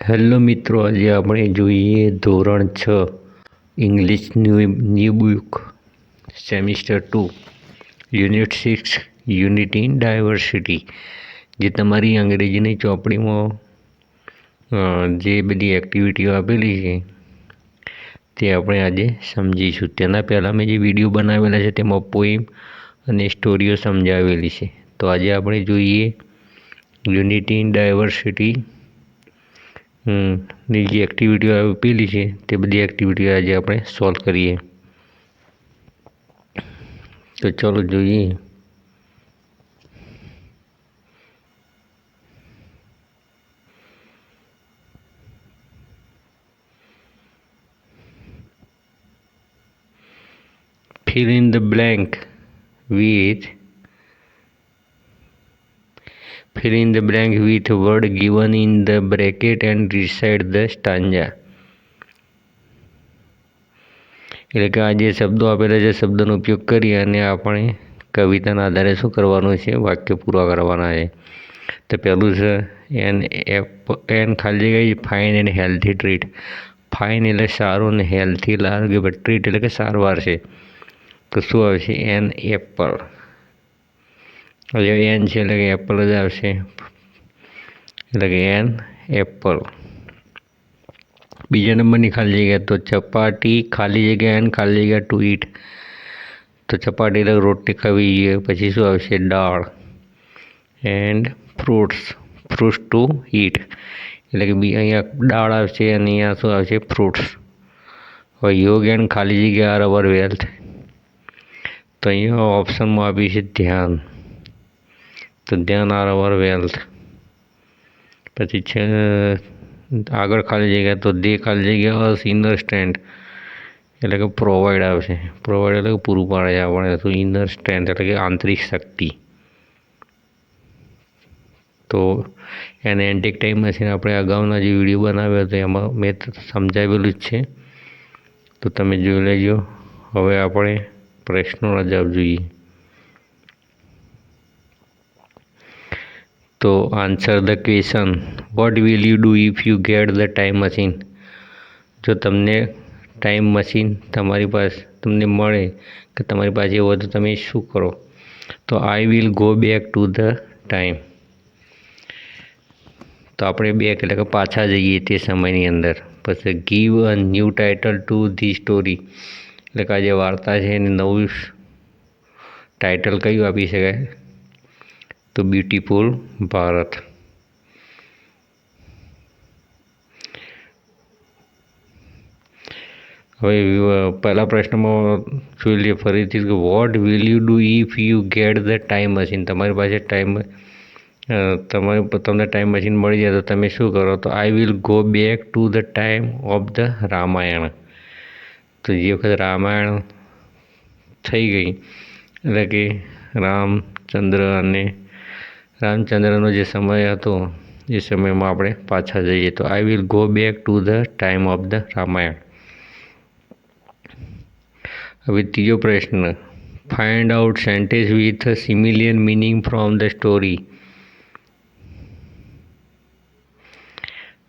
Hello મિત્રો, આજે આપણે જોઈએ ધોરણ છ English new new book semester two unit six unit in diversity જે તમારી અંગ્રેજીની ચોપડીમાં જે બધી એક્ટિવિટીઓ આપેલી છે, તે આપણે આજે સમજીશું. તેના પહેલાં મેં જે વીડિયો બનાવેલા છે, તેમાં પોઈમ અને સ્ટોરીઓ સમજાવેલી છે. તો આજે આપણે જોઈએ યુનિટી ઇન ડાયવર્સિટી ની જે એક્ટિવિટીઓ આપેલી છે, તે બધી એક્ટિવિટીઓ આજે આપણે સોલ્વ કરીએ. તો ચાલો જોઈએ. Fill in the blank with fill in the blank with word given in the bracket and recite the stanza એટલે કે આ જે શબ્દો આપેલા છે, શબ્દનો ઉપયોગ કરી અને આપણે કવિતાના આધારે શું કરવાનું છે, વાક્ય પૂરા કરવાના છે. તો પહેલું છે એન એપ એન ખાલી જગ્યાએ fine and healthy treat fine એટલે સારું અને હેલ્થી લાર્ગ ટ્રીટ એટલે કે સારવાર છે. તો શું આવશે એન એપલ હવે એન છે, એટલે કે એપલ જ આવશે. એટલે કે એન એપલ બીજા નંબરની ખાલી જગ્યા તો ચપાટી, ખાલી જગ્યા એન ખાલી જગ્યા ટુ ઈટ તો ચપાટી એટલે રોટલી ખાવી જોઈએ પછી શું આવશે? દાળ. And fruits fruits to eat એટલે કે બી અહીંયા દાળ આવશે અને અહીંયા શું આવશે? ફ્રૂટ્સ હવે યોગ એન્ડ ખાલી જગ્યા આર અવર વેલ્થ તો અહીંયા ઓપ્શનમાં આપી છે ધ્યાન. તો ધ્યાન આર અવર વેલ્થ. પછી છે, આગળ ખાલી જગ્યા તો દે ખાલી જગ્યા અસ ઇનર સ્ટેન્ડ એટલે કે પ્રોવાઈડ આવશે. પ્રોવાઈડ એટલે કે પૂરું પાડે છે આપણે તો ઇનર સ્ટ્રેન્થ એટલે કે આંતરિક શક્તિ. તો એને એન્ટિક ટાઈમ મશીન આપણે અગાઉના જે વીડિયો બનાવ્યો હતો, એમાં મેં સમજાવેલું જ છે. તો તમે જોઈ લેજો. હવે આપણે પ્રશ્નોના જવાબ જોઈએ. તો answer the question what will you do if you get the time machine જો તમને ટાઈમ મશીન તમારી પાસે, તમને મળે કે તમારી પાસે હોય તો તમે શું કરો? તો I will go back to the time તો આપણે બેક એટલે કે પાછા જઈએ તે સમયની અંદર. પછી give a new title to the story એટલે કે આ જે વાર્તા છે એને નવું ટાઇટલ કયું આપી શકાય? તો બ્યુટીફુલ ભારત. હવે પહેલા પ્રશ્નમાં જોઈ લઈએ ફરીથી કે what will you do if you get the time machine તમારી પાસે ટાઈમ તમારે તમને ટાઈમ મશીન મળી જાય તો તમે શું કરો? તો I will go back to the time of the Ramayana તો જે વખત રામાયણ થઈ ગઈ, એટલે કે રામચંદ્ર અને રામચંદ્રનો જે સમય હતો, એ સમયમાં આપણે પાછા જઈએ. તો I will go back to the time of the Ramayana હવે ત્રીજો પ્રશ્ન. Find out sentence with similar meaning from the story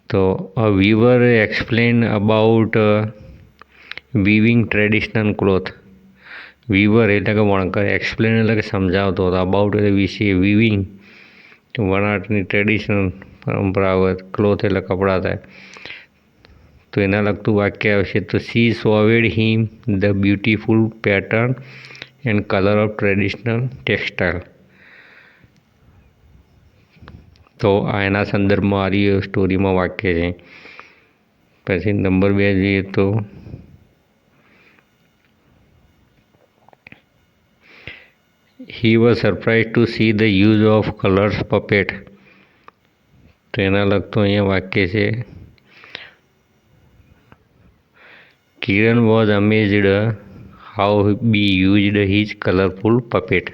તો a weaver explain about weaving traditional cloth weaver એટલે કે વણકર. એક્સપ્લેન એટલે કે સમજાવતો હતો. અબાઉટ એટલે વિશે વીવિંગ વણાટની ટ્રેડિશનલ પરંપરાગત ક્લોથ એટલે કપડાં થાય. તો એના લગતું વાક્ય આવશે તો she showed him the beautiful pattern and colour of traditional textile તો આ એના સંદર્ભમાં આ સ્ટોરીમાં વાક્ય છે. પછી નંબર બે જોઈએ તો he was surprise to see the use of colours puppet તો એના લગતું અહીંયા વાક્ય છે Kiran was amazed how be used his colourful puppet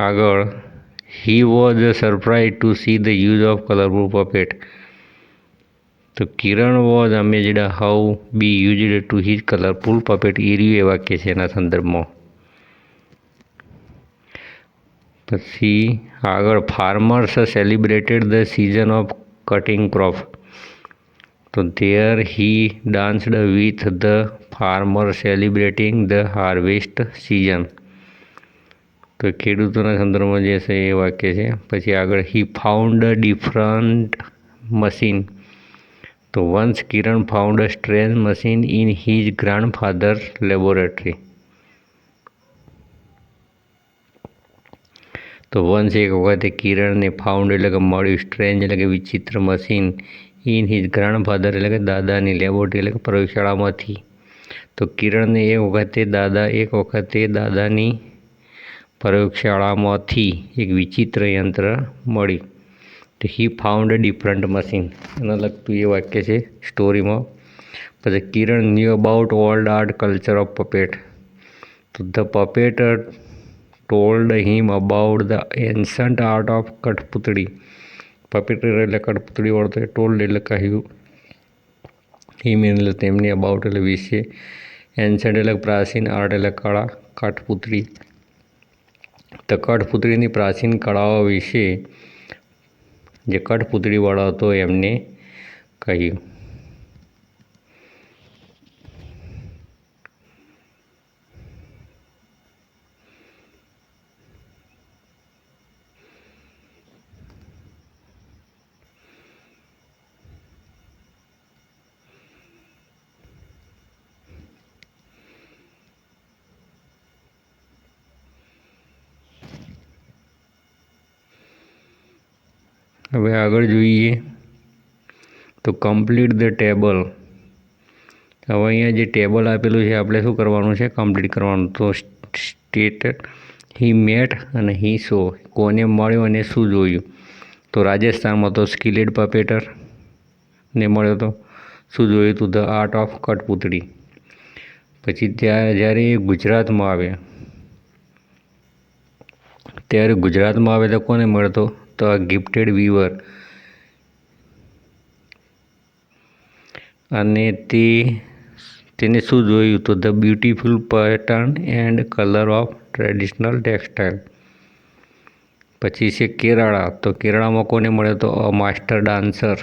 આગળ he was surprise to see the use of colourful puppet તો Kiran was amazed how, be used to his colourful puppet એ એ વાક્ય છે એના સંદર્ભમાં. પછી આગળ farmers celebrated the season of cutting crop. તો there he danced with the farmer celebrating the harvest season. તો ખેડૂતોના સંદર્ભમાં જે છે એ વાક્ય છે. પછી આગળ હી ફાઉન્ડ ડિફરન્ટ મશીન. તો Vansh Kiran founder strange machine in his grandfather laboratory તો વંશ એક વખતે કિરણને ફાઉન્ડ એટલે કે મળ્યું સ્ટ્રેન્જ એટલે કે વિચિત્ર મશીન ઇન હિઝ ગ્રાન્ડફાધર એટલે કે દાદાની લેબોરેટરી એટલે કે પ્રયોગશાળામાંથી તો કિરણને એક વખતે દાદા, એક વખતે દાદાની પ્રયોગશાળામાંથી એક વિચિત્ર યંત્ર મળ્યું તો હી ફાઉન્ડ ડિફરન્ટ મશીન એના લગતું એ વાક્ય છે સ્ટોરીમાં પછી Kiran new about old art culture of puppet તો the puppet told him about the ancient art of કઠપુતળી. Puppeteer એટલે કઠપુતળી વાળો ટોલ્ડ એટલે કહ્યું. હિમ એટલે તેમની અબાઉટ એટલે વિશે. એન્શન્ટ એટલે પ્રાચીન આર્ટ એટલે કળા, કઠપુતળી. તો કઠપુતળીની પ્રાચીન કળાઓ વિશે જે કઠપૂતળીવાળો હતો એમને કહ્યું. હવે આગળ જોઈએ. તો કમ્પ્લીટ ધ ટેબલ હવે અહીંયા જે ટેબલ આપેલું છે, આપણે શું કરવાનું છે? કમ્પ્લીટ કરવાનું. તો સ્ટેટ હી મેટ અને હી શો કોને મળ્યો અને શું જોયું? તો રાજસ્થાનમાં તો સ્કિલેડ પપેટર ને મળ્યો તો શું જોયું હતું ધ આર્ટ ઓફ કટપુતળી પછી ત્યાં જ્યારે એ ગુજરાતમાં આવે ત્યારે ગુજરાતમાં આવે તો કોને મળતો તો આ ગિફ્ટેડ વીવર અને તે, તેને શું જોયું? તો the beautiful pattern and colour of traditional textile પછી છે કેરાળા. તો કેરાળામાં કોને મળે તો અ માસ્ટર ડાન્સર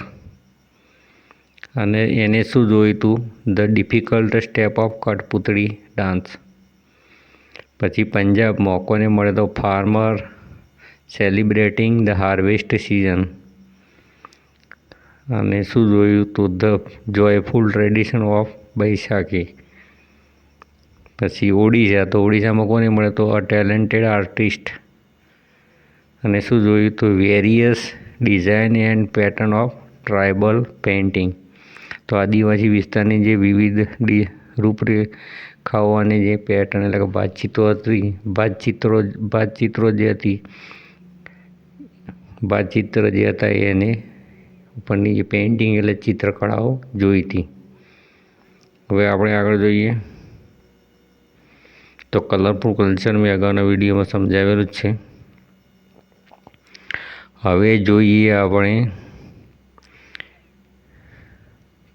અને એને શું જોયું હતું ધ ડિફિકલ્ટ સ્ટેપ ઓફ કઠપુતળી ડાન્સ પછી પંજાબમાં કોને મળે તો farmer celebrating the harvest season અને શું જોયું તો the joyful tradition of Baisakhi પછી ઓડિશા, તો ઓડિશામાં કોને મળે? તો અ ટેલેન્ટેડ આર્ટિસ્ટ અને શું જોયું તો various design and pattern of tribal painting તો આદિવાસી વિસ્તારની જે વિવિધ રૂપરેખાઓ અને જે પેટર્ન એટલે કે ભાતચિત્રો હતી ભાતચિત્રો ભાતચિત્રો જે હતી ભાતચિત્ર જે હતા એને ઉપરની જે પેઇન્ટિંગ એટલે ચિત્રકળાઓ જોઈ હતી. હવે આપણે આગળ જોઈએ. તો કલરફુલ કલ્ચર મેં અગાઉના વિડીયોમાં સમજાવેલું જ છે. હવે જોઈએ આપણે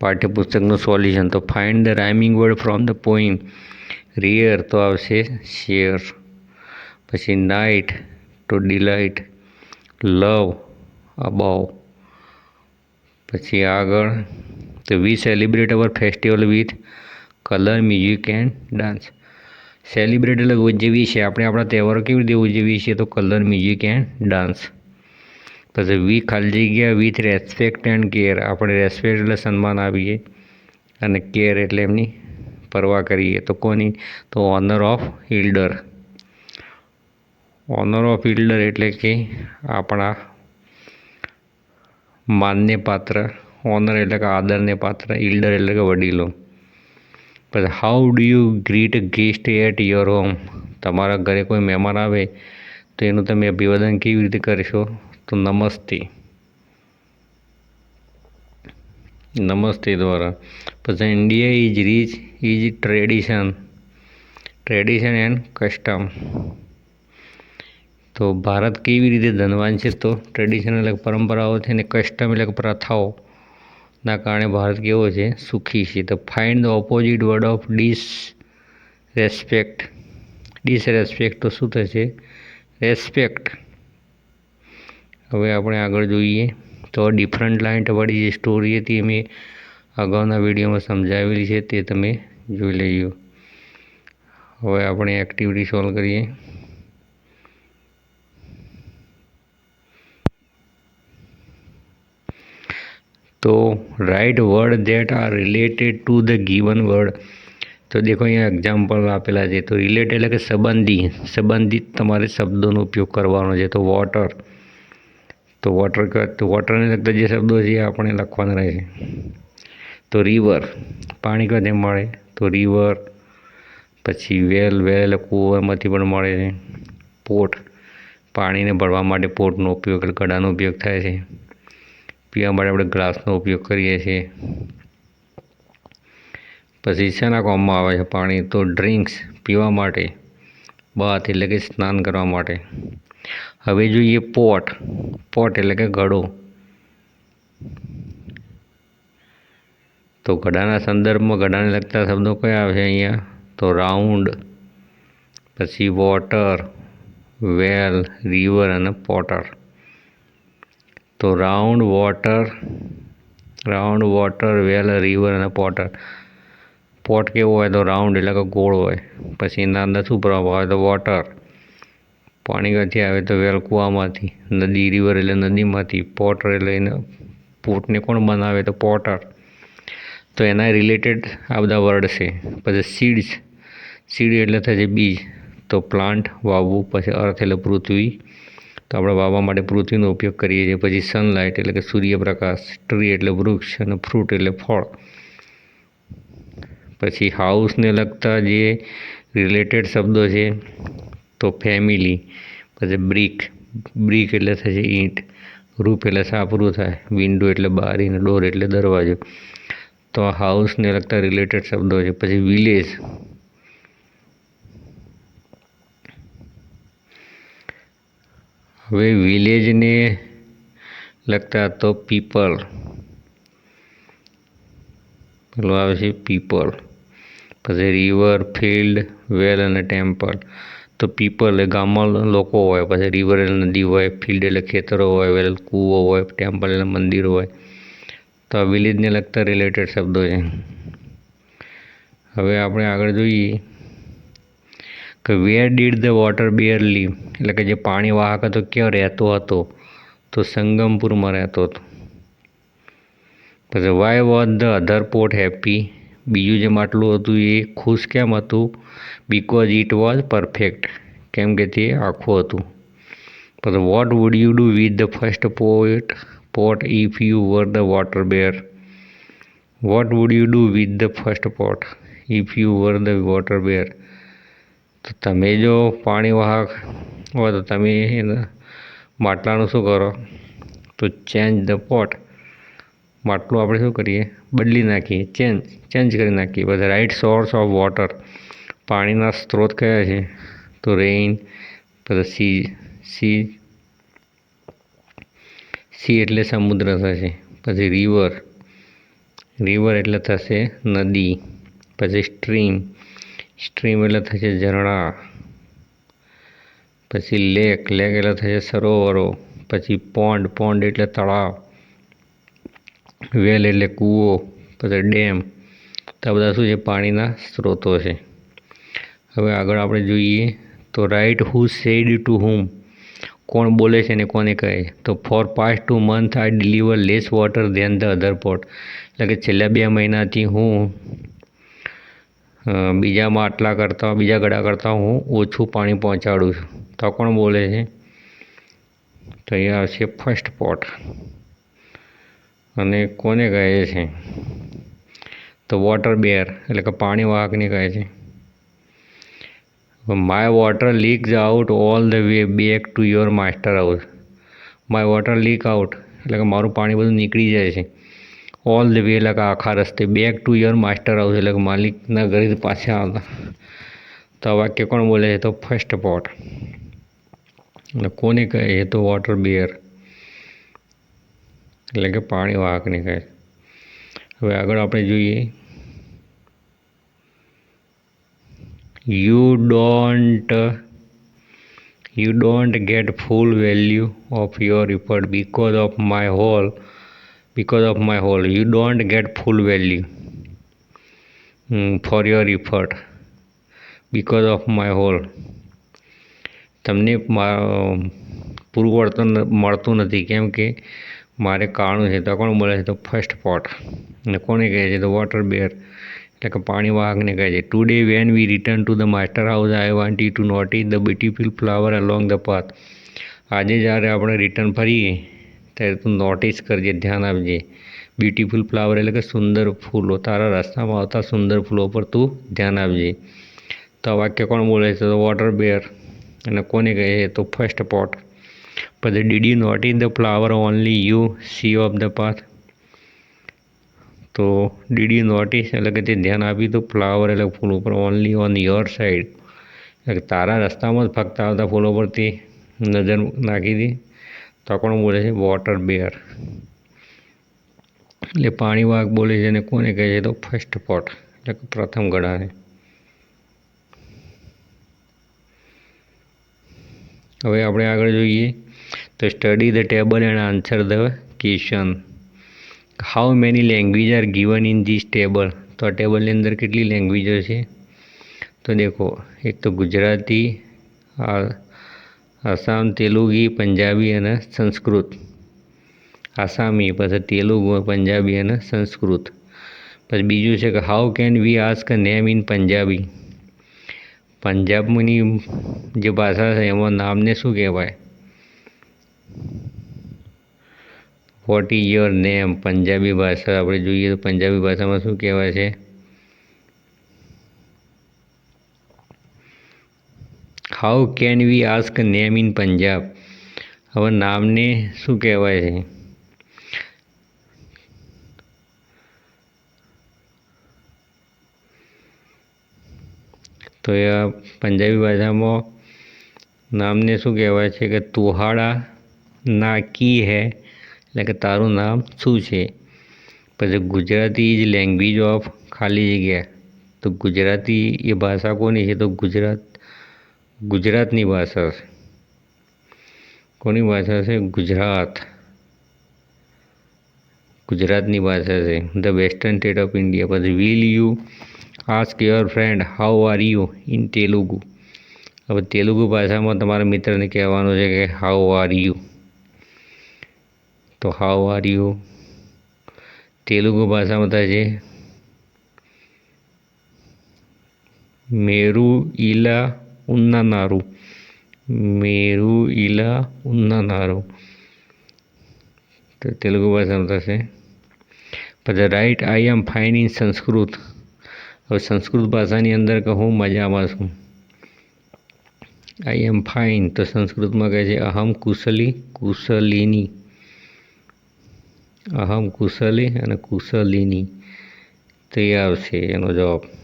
પાઠ્યપુસ્તકનું સોલ્યુશન. તો find the rhyming word from the poem rear તો આવશે શેર. પછી night to delight love above પછી આગળ, તો we celebrate our festival with colour music and dance celebrate એટલે ઉજવીએ છીએ. આપણે આપણા તહેવારો કેવી રીતે ઉજવીએ છીએ તો કલર મ્યુઝિક એન્ડ ડાન્સ પછી વી ખાલી જગ્યા વિથ રેસ્પેક્ટ એન્ડ કેર આપણે રેસ્પેક્ટ એટલે સન્માન આપીએ અને કેર એટલે એમની પરવા કરીએ. તો કોની? તો honour of elder honour of elder એટલે કે આપણા માનને પાત્ર ઓનર એટલે કે આદરને પાત્ર ઇલ્ડર એટલે કે વડીલો. પછી how do you greet guest at your home તમારા ઘરે કોઈ મહેમાન આવે તો એનું તમે અભિવાદન કેવી રીતે કરશો? તો નમસ્તે. નમસ્તે દ્વારા. પછી India is rich is tradition tradition and custom તો ભારત કેવી રીતે ધનવાન છે તો ટ્રેડિશનલ પરંપરાઓ છે અને કસ્ટમ એટલે પ્રથાઓ ના કારણે ભારત કેવો છે? સુખી છે. તો find the opposite word of disrespect disrespect તો શું થશે? રેસ્પેક્ટ હવે આપણે આગળ જોઈએ. તો ડિફરન્ટ લાઇન્ટવાળી જે સ્ટોરી હતી મેં અગાઉના વિડીયોમાં સમજાવેલી છે તે તમે જોઈ લેજો. હવે આપણે એક્ટિવિટી સોલ્વ કરીએ. તો write word that are related to the given word તો દેખો અહીંયા એક્ઝામ્પલ આપેલા છે. તો રિલેટ એટલે કે સંબંધી. સંબંધિત તમારે શબ્દોનો ઉપયોગ કરવાનો છે. તો વોટર તો વોટર તો વોટરને લગતા જે શબ્દો છે એ આપણે લખવાના રહે છે. તો રિવર પાણી ક્યાંથી મળે? તો રિવર પછી વેલ વેલ એટલે કૂવામાંથી પણ મળે છે. પોટ પાણીને ભરવા માટે પોટનો ઉપયોગ એટલે કડાનો ઉપયોગ થાય છે. પીવા માટે આપણે ગ્લાસનો ઉપયોગ કરીએ છીએ. પછી શેના કોમમાં આવે છે પાણી? તો ડ્રિંક્સ પીવા માટે બાથ એટલે કે સ્નાન કરવા માટે. હવે જોઈએ પોટ. પોટ એટલે કે ઘડો તો ઘડાના સંદર્ભમાં ઘડાને લગતા શબ્દો કયા આવે છે અહીંયા? તો રાઉન્ડ, પછી વોટર, વેલ, રિવર અને પોટર. તો round water round water, well, river અને પોટર. પોટ કેવો હોય તો રાઉન્ડ એટલે કે ગોળ હોય. પછી એના અંદર શું ભરવામાં આવે તો વોટર. પાણી ક્યાંથી આવે તો વેલ કૂવામાંથી. નદી, રિવર એટલે નદીમાંથી. પોટર એટલે એને પોટને કોણ બનાવે તો પોટર. તો એના રિલેટેડ આ બધા વર્ડ છે. પછી સીડ્સ. સીડ એટલે થશે બીજ. તો પ્લાન્ટ, વાવવું, પછી અર્થ એટલે પૃથ્વી. તો આપણે વાવવા માટે પૃથ્વીનો ઉપયોગ કરીએ છીએ. પછી સનલાઇટ એટલે કે સૂર્યપ્રકાશ ટ્રી એટલે વૃક્ષ અને ફ્રૂટ એટલે ફળ. પછી હાઉસને લગતા જે રિલેટેડ શબ્દો છે, તો ફેમિલી પછી બ્રિક બ્રિક એટલે થશે ઈંટ રૂપ એટલે સાપરું થાય વિન્ડો એટલે બારી અને ડોર એટલે દરવાજો. તો હાઉસને લગતા રિલેટેડ શબ્દો છે. પછી વિલેજ હવે વિલેજને લગતા તો પીપલ પેલું આવે છે પીપલ પછી રિવર ફિલ્ડ વેલ અને ટેમ્પલ તો પીપલ એ ગામમાં લોકો હોય, પછી રિવર એટલે નદી હોય ફિલ્ડ એટલે ખેતરો હોય વેલ કૂવો હોય ટેમ્પલ એટલે મંદિર હોય. તો આ વિલેજને લગતા રિલેટેડ શબ્દો છે. હવે આપણે આગળ જોઈએ. કે where did the water bear leave એટલે કે જે પાણી વાહક હતો, ક્યાં રહેતો હતો? તો સંગમપુરમાં રહેતો હતો. પછી why was the other pot happy બીજું જે માટલું હતું, એ ખુશ કેમ હતું? બિકોઝ ઇટ વોઝ પરફેક્ટ કેમ કે તે આખું હતું. પછી what would you do with the first pot pot if you were the water bear what would you do with the first pot if you were the water bear તો તમે જો પાણી વાહક હોય તો તમે એના માટલાનું શું કરો? તો ચેન્જ ધ પોટ માટલું આપણે શું કરીએ? બદલી નાખીએ. ચેન્જ ચેન્જ કરી નાખીએ. પછી રાઇટ સોર્સ ઓફ વોટર પાણીના સ્ત્રોત કયા છે? તો રેઇન પછી સી સી સી એટલે સમુદ્ર થશે. પછી રિવર રિવર એટલે થશે નદી. પછી સ્ટ્રીમ સ્ટ્રીમ એટલે થશે ઝરણા, પછી લેક લેક એટલે થશે સરોવરો, પછી પોન્ડ પોન્ડ એટલે તળાવ, વેલ એટલે કૂવો, પછી ડેમ. તો આ બધા શું છે? પાણીના સ્ત્રોતો છે. હવે આગળ આપણે જોઈએ તો right who said to whom કોણ બોલે છે ને કોને કહે? તો for past two month I deliver less water than the other pot એટલે કે છેલ્લા બે મહિનાથી હું બીજામાં આટલા કરતાં, બીજા ગળા કરતાં હું ઓછું પાણી પહોંચાડું છું. તો કોણ બોલે છે? તો અહીંયા આવશે ફર્સ્ટ પોટ અને કોને કહે છે? તો વોટર બેર એટલે કે પાણી વાહકને કહે છે. My water leaks out all the way back to your master house my water leak out એટલે કે મારું પાણી બધું નીકળી જાય છે. ઓલ ધ વે એટલે કે આખા રસ્તે back to your master house એટલે માલિકના ઘરે પાછા આવતા. તો આ વાક્ય કોણ બોલે છે? તો ફર્સ્ટ પોટ એટલે કોને કહે? છે તો વોટર બિયર એટલે કે પાણી વાહકને કહે. હવે આગળ આપણે જોઈએ. You don't you don't get full value of your report because of my whole because of my whole you don't get full value for your effort, because of my whole તમને પૂરું વળતર મળતું નથી. કેમ કે મારે કાણું છે, તો કોણ બોલે છે? તો ફર્સ્ટ પોટ અને કોને કહે છે? તો વોટર બેર એટલે કે પાણી વાહકને કહે છે. Today when we return to the master house I want you to notice the beautiful flower along the path આજે જ્યારે આપણે રિટર્ન ફરીએ ત્યારે તું નોટિસ કરજે ધ્યાન આપજે બ્યુટીફુલ ફ્લાવર એટલે કે સુંદર ફૂલો તારા રસ્તામાં આવતા સુંદર ફૂલો પર તું ધ્યાન આપજે તો આ વાક્ય કોણ બોલે છે તો વોટર બેર અને કોને કહે છે તો ફર્સ્ટ પોટ પછી did you notice the flower only you see of the path તો ડીડ યુ નોટિસ એટલે કે તે ધ્યાન આપ્યું તો ફ્લાવર એટલે ફૂલ ઉપર ઓનલી ઓન યોર સાઈડ તારા રસ્તામાં જ ફક્ત આવતા ફૂલો પર તે નજર નાખી હતી તો બોલે છે વોટર બેર એટલે પાણી વાઘ બોલે છે અને કોને કહે છે તો ફર્સ્ટ પોટ એટલે કે પ્રથમ ગળાને હવે આપણે આગળ જોઈએ તો study the table and answer the question how many language are given in this table તો આ ટેબલની અંદર કેટલી લેંગ્વેજો છે? તો દેખો, એક તો ગુજરાતી, આ- આસામ, તેલુગી, પંજાબી અને સંસ્કૃત. આસામી પછી તેલુગુ, પંજાબી અને સંસ્કૃત. પછી બીજું છે કે how can we ask name in Punjabi? પંજાબની જે ભાષા છે એમાં નામને શું કહેવાય? What is your name Punjabi ભાષા. આપણે જોઈએ તો પંજાબી ભાષામાં શું કહેવાય છે? How can we ask name in Punjab હવે નામને શું કહેવાય છે? તો એ પંજાબી ભાષામાં નામને શું કહેવાય છે કે તુહાડા ના કી હે? એટલે કે તારું નામ શું છે? પછી ગુજરાતી ઇઝ લેંગ્વેજ ઓફ ખાલી જગ્યા. તો ગુજરાતી એ ભાષા કોની છે? તો ગુજરાત ગુજરાતની ભાષા છે. કોની ભાષા છે? ગુજરાત. ગુજરાતની ભાષા છે. The western state of India. પછી will you ask your friend, how are you in Telugu? હવે તેલુગુ ભાષામાં તમારા મિત્રને કહેવાનું છે કે, હાઉ આર યુ? તો હાઉ આર યુ? તેલુગુ ભાષામાં થાય છે, મેરુ ઇલા મેરુ ઇલા ઉન્નાનારું તો તેલુગુ ભાષામાં થશે પછી right I am fine in Sanskrit હવે સંસ્કૃત ભાષાની અંદર કે હું મજામાં છું આઈ એમ ફાઇન તો સંસ્કૃતમાં કહે છે અહમ કુશલી કુશલિની અહમ કુશલી અને કુશલિની તૈયાર છે એનો જવાબ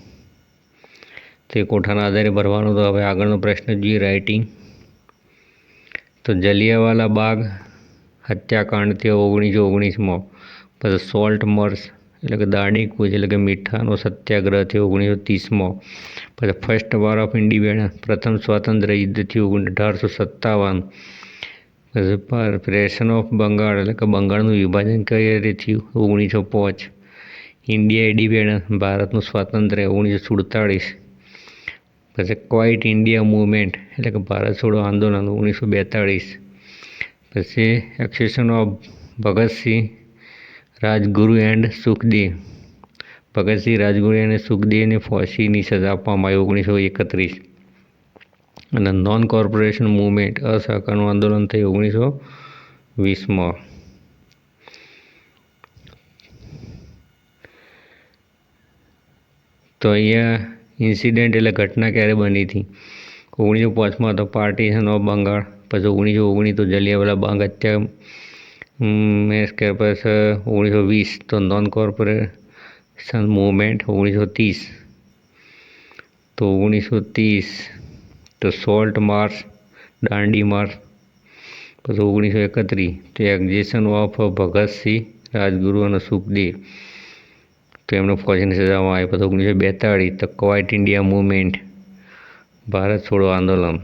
તે કોઠાના આધારે ભરવાનો તો હવે આગળનો પ્રશ્ન જોઈએ રાઇટિંગ તો જલિયાવાલા બાગ હત્યાકાંડ તે ઓગણીસો ઓગણીસમાં. પછી સોલ્ટ મર્સ એટલે કે દાણી કૂચ એટલે કે મીઠાનો સત્યાગ્રહ થયો ઓગણીસો ત્રીસમાં. પછી ફર્સ્ટ વોર ઓફ ઇન્ડિપેન્ડન્સ પ્રથમ સ્વાતંત્ર્ય યુદ્ધ થયું અઢારસો સત્તાવન. પછી પ્રેશન ઓફ બંગાળ એટલે કે બંગાળનું વિભાજન કઈ રીતે થયું? ઓગણીસો પાંચ. ઇન્ડિયા ઇન્ડિપેન્ડન્સ ભારતનું સ્વાતંત્ર્ય, ઓગણીસો સુડતાળીસ. પછી ક્વાઇટ ઇન્ડિયા મૂવમેન્ટ એટલે કે ભારત છોડો આંદોલન ઓગણીસો બેતાળીસ. પછી execution of Bhagat Singh Rajguru and Sukhdev Bhagat Singh Rajguru અને સુખદેવને ફોસીની સજા આપવામાં આવી ઓગણીસો એકત્રીસ. અને નોન કોર્પોરેશન મૂવમેન્ટ અસહકારનું આંદોલન થયું ઓગણીસો વીસમાં. તો અહીંયા ઇન્સિડન્ટ એટલે ઘટના ક્યારે બની હતી? ઓગણીસો પાંચમાં તો પાર્ટીશન ઓફ બંગાળ, પછી ઓગણીસો ઓગણીસ તો જલિયાવાલા બાગ હત્યા કે પછી ઓગણીસો વીસ તો નોન કોર્પોરેશન મુવમેન્ટ ઓગણીસો ત્રીસ તો ઓગણીસો ત્રીસ તો સોલ્ટ માર્ચ, દાંડી માર્ચ, પછી ઓગણીસો એકત્રીસ તો એક્ઝેશન ઓફ ભગતસિંહ રાજગુરુ અને સુખદેવ. તો એમનો ફોજીની સજામાં આવ્યો પછી ઓગણીસો બેતાળીસ તો ક્વાઇટ ઇન્ડિયા મુવમેન્ટ, ભારત છોડો આંદોલન.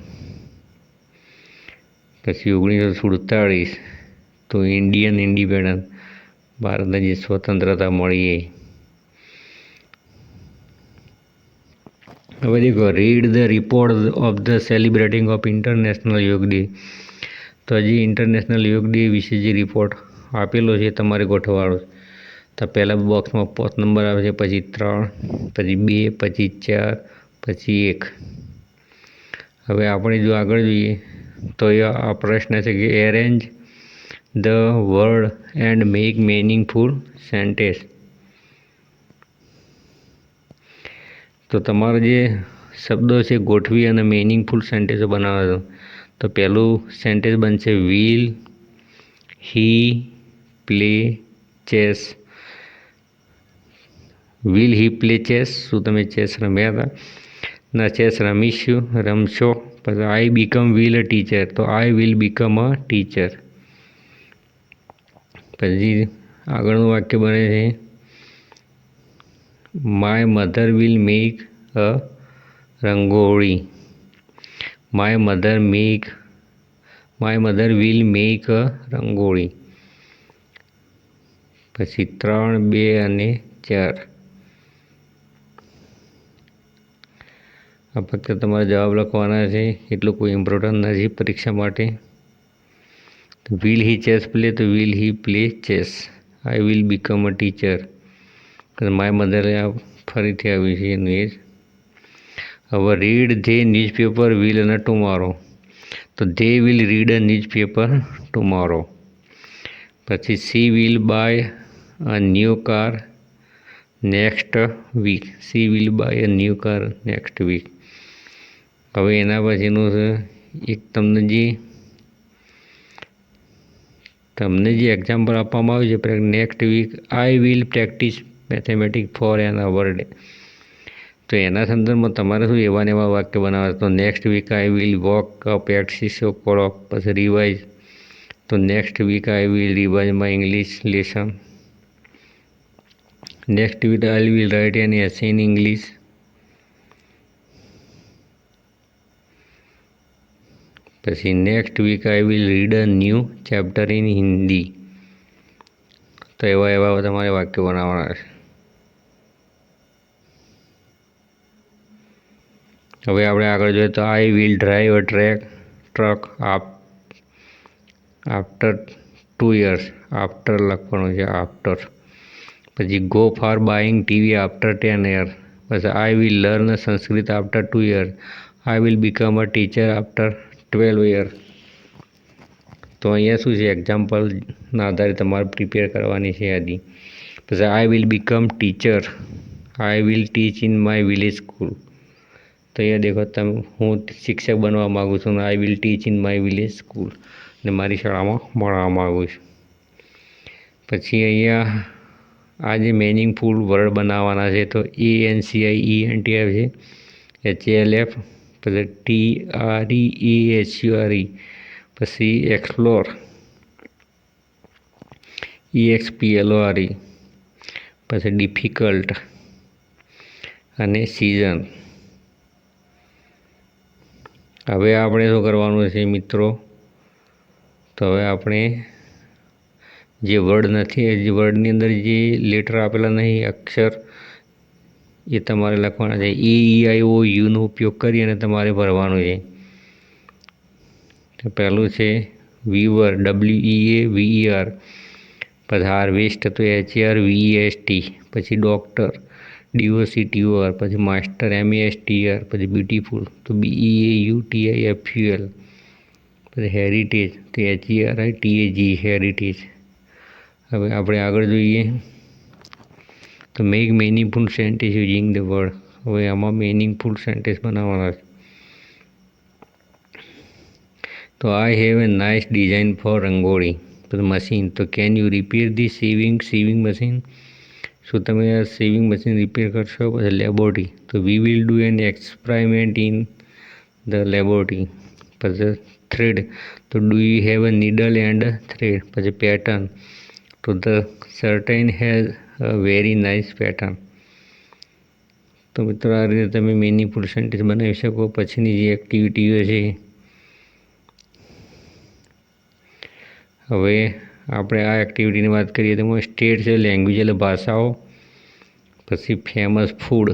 પછી ઓગણીસો સુડતાળીસ તો ઇન્ડિયન ઇન્ડિપેન્ડન્સ ભારતને જે સ્વતંત્રતા મળી હવે દેખો read the report of the celebrating of international yoga day તો હજી ઇન્ટરનેશનલ યોગ ડે વિશે જે રિપોર્ટ આપેલો છે તમારે ગોઠવવાનો છે. તો પહેલાં બોક્સમાં પાંચ નંબર આવે છે, પછી ત્રણ, પછી બે, પછી ચાર, પછી એક. હવે આપણે જો આગળ જોઈએ, તો એ આ પ્રશ્ન છે કે arrange the word and make meaningful sentence તો તમારો જે શબ્દો છે, ગોઠવી અને મિનિંગફુલ સેન્ટેન્સો બનાવવા તો પહેલું સેન્ટેન્સ બનશે will he play chess will he play chess શું તમે ચેસ રમ્યા હતા? ના ચેસ રમીશું, રમશો. પછી I become will a teacher તો I will become a teacher પછી આગળનું વાક્ય બને છે. My mother will make a rangoli. My mother make my mother will make a rangoli. પછી ત્રણ, બે અને ચાર. આ ફક્ત તમારે જવાબ લખવાના છે. એટલું કોઈ ઇમ્પોર્ટન્ટ નથી પરીક્ષા માટે. વિલ હી ચેસ પ્લે તો will he play chess I will become a teacher my મધરે ફરીથી આવ્યું છે એનું એ જ. હવે રીડ ધે ન્યૂઝપેપર વિલ અને ટુમારો તો they will read a newspaper tomorrow પછી she will buy a new car next week she will buy a new car next week હવે એના પછીનું છે એક તમને જે તમને જે એક્ઝામ્પલ આપવામાં આવ્યું છે next week I will practise mathematic for an hour day તો એના સંદર્ભમાં તમારે શું એવા ને એવા વાક્ય બનાવવા તો next week I will walk up at six o પછી રિવાઇઝ તો next week I will revise my English lesson next week I will write an essay in English પછી next week I will read a new chapter in Hindi તો એવા એવા તમારે વાક્યો બનાવવાના છે. હવે આપણે આગળ જોઈએ તો I will drive a track truck આપ આફ્ટર ટુ યર્સ આફ્ટર લખવાનું છે આફ્ટર પછી go far buying TV after ten year પછી I will learn Sanskrit after two year I will become a teacher after twelve year તો અહીંયા શું છે? એક્ઝામ્પલના આધારે તમારે પ્રિપેર કરવાની છે યાદી પછી I will become teacher I will teach in my village school તો અહીંયા દેખો તમે, હું શિક્ષક બનવા માગું છું I will teach in my village school ને મારી શાળામાં ભણવા માગું છું. પછી અહીંયા આ જે મિનિંગફુલ વર્ડ બનાવવાના છે, તો A N C I E N T F છે. એચ એલ એફ પછી T R E H U R E પછી explore E X P L O R E પછી ડિફિકલ્ટ અને સિઝન હવે આપણે શું કરવાનું છે મિત્રો? તો હવે આપણે જે વર્ડ નથી જે વર્ડની અંદર જે લેટર આપેલા નહીં, અક્ષર એ તમારે લખવાના છે. એ ઈ આઈ ઓ યુનો ઉપયોગ કરી અને તમારે ભરવાનું છે. પહેલું છે weaver W E A V R પછી હાર્વેસ્ટ તો H R V S T પછી doctor D O C T O R પછી master M S T R પછી બ્યુટીફુલ તો B E A U T I F U L પછી heritage તો H R I T A G heritage હવે આપણે આગળ જોઈએ. તો make meaningful sentence using the word હવે આમાં મિનિંગફુલ સેન્ટેન્સ બનાવવાના છે. તો I have a nice design for rangoli. Machine તો can you repair the sewing sewing machine શું તમે આ સેવિંગ મશીન રિપેર કરશો? પછી લેબોરેટરી તો we will do an experiment in the laboratory પછી થ્રેડ તો do you have a needle and thread પછી પેટર્ન તો the curtain has very nice pattern તો મિત્રો, આ રીતે તમે મેની પર્સન્ટેજ બનાવી શકો. પછીની જે એક્ટિવિટીઓ છે હવે આપણે આ એક્ટિવિટીની વાત કરીએ તો સ્ટેટ છે લેંગ્વેજ એટલે ભાષાઓ, પછી ફેમસ ફૂડ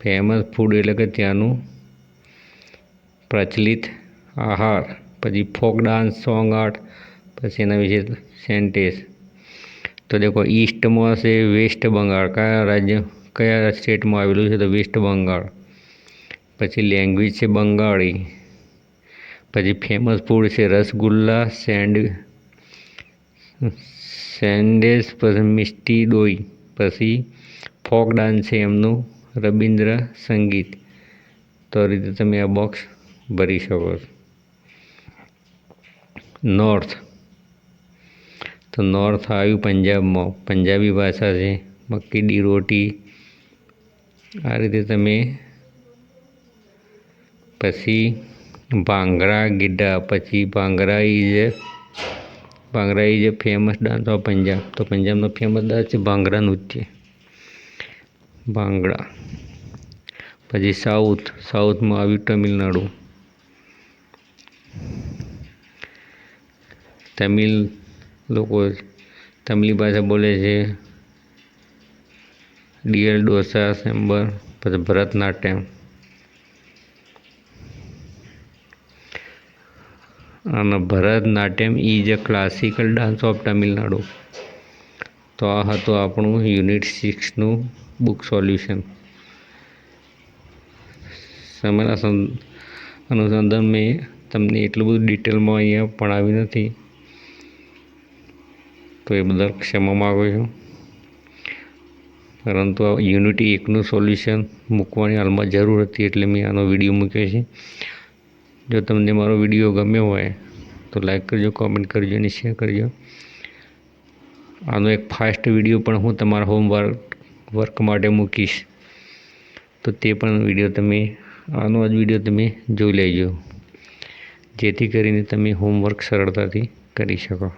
ફેમસ ફૂડ એટલે કે ત્યાંનું પ્રચલિત આહાર. પછી ફોક ડાન્સ સોંગ આર્ટ પછી એના વિશે તો દેખો, ઈસ્ટમાં છે, વેસ્ટ બંગાળ. કયા રાજ્ય, કયા સ્ટેટમાં આવેલું છે તો વેસ્ટ બંગાળ. પછી લેંગ્વેજ છે બંગાળી. પછી ફેમસ ફૂડ છે રસગુલ્લા, સેન્ડ, સેન્ડેસ, પછી મિષ્ટી દોઈ પછી ફોક ડાન્સ છે એમનું, રબીન્દ્ર સંગીત. તો આ રીતે તમે આ બોક્સ ભરી શકો છો. નોર્થ. તો નોર્થ આવ્યું પંજાબમાં પંજાબી ભાષા છે, મક્કી ડી રોટી. આ રીતે તમે પછી ભાંગડા ગીડા, પછી bhangra is bhangra is a famous dance of Punjab. તો પંજાબનો ફેમસ ડાન્સ છે ભાંગરા નૃત્ય. ભાંગડા પછી સાઉથ, સાઉથમાં આવ્યું તમિલનાડુ. તમિલ લોકો તમિલ ભાષા બોલે છે. ડીએલ ડોસા સેમ્બર, પછી ભરતનાટ્યમ. અને Bharatanatyam is a classical dance of Tamil Nadu. તો આ હતું આપણું યુનિટ સિક્સનું બુક સોલ્યુશન. સમયના અનુસંધાન મેં તમને એટલું બધું ડિટેલમાં અહીંયા ભણાવ્યું નથી. તો એ બદલ ક્ષમા માગું છું. પરંતુ આ યુનિટી એકનું સોલ્યુશન મૂકવાની હાલમાં જરૂર હતી એટલે મેં આનો વીડિયો મૂક્યો છે. જો તમને મારો વીડિયો ગમ્યો હોય તો લાઈક કરજો કોમેન્ટ કરજો અને શેર કરજો. આનો એક ફાસ્ટ વીડિયો પણ હું તમારા હોમવર્ક વર્ક માટે મૂકીશ. તો તે પણ વીડિયો તમે, આનો જ વીડિયો તમે જોઈ લેજો. જેથી કરીને તમે હોમવર્ક સરળતાથી કરી શકો.